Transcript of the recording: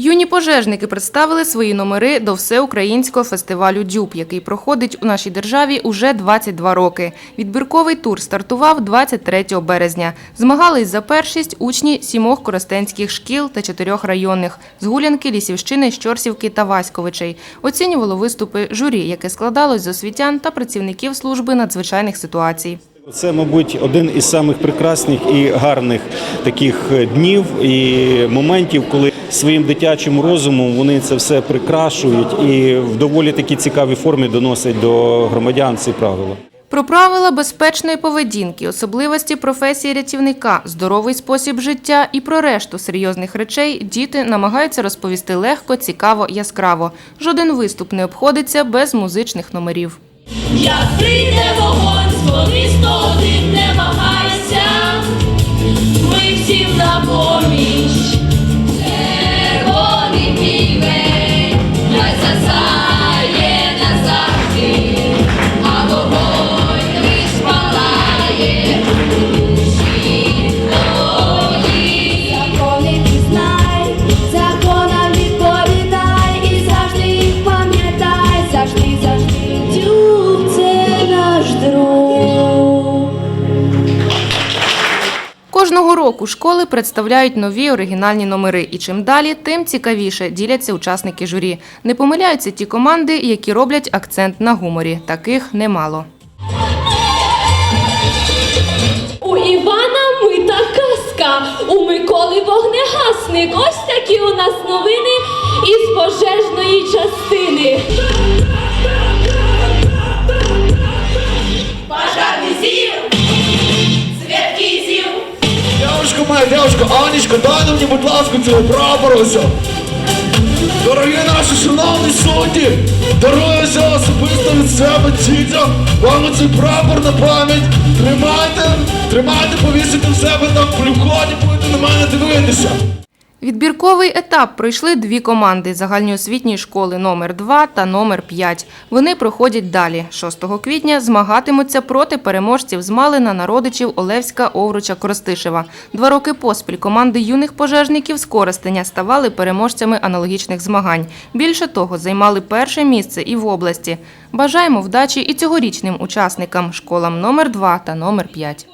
Юні пожежники представили свої номери до всеукраїнського фестивалю Дюб, який проходить у нашій державі уже 22 роки. Відбірковий тур стартував 23 березня. Змагались за першість учні сімох коростенських шкіл та чотирьох районних з Гулянки, Лісівщини, Щорсівки та Васьковичей. Оцінювало виступи журі, яке складалось з освітян та працівників служби надзвичайних ситуацій. Це, мабуть, один із самих прекрасних і гарних таких днів і моментів, коли своїм дитячим розумом вони це все прикрашують і в доволі такі цікаві формі доносять до громадян ці правила. Про правила безпечної поведінки, особливості професії рятівника, здоровий спосіб життя і про решту серйозних речей діти намагаються розповісти легко, цікаво, яскраво. Жоден виступ не обходиться без музичних номерів. Як прийде вогонь, з Кожного року школи представляють нові оригінальні номери, і чим далі, тим цікавіше діляться учасники журі. Не помиляються ті команди, які роблять акцент на гуморі. Таких немало. У Івана мита казка, у Миколи вогнегасник. Ось такі у нас новини Дівчинка дівчинку Анічка, дай мені, будь ласка, цього прапорося. Дорогі наші шановні судді, даруюся особисто від себе, дітя, вам цей прапор на пам'ять. Тримайте, тримайте, повісите в себе там при вході, будете на мене дивитися. Відбірковий етап пройшли дві команди загальноосвітньої школи номер 2 та номер 5. Вони проходять далі. 6 квітня змагатимуться проти переможців з Малина, Народичів, Олевська, Овруча, Коростишева. Два роки поспіль команди юних пожежників з Коростеня ставали переможцями аналогічних змагань. Більше того, займали перше місце і в області. Бажаємо вдачі і цьогорічним учасникам школам номер 2 та номер 5.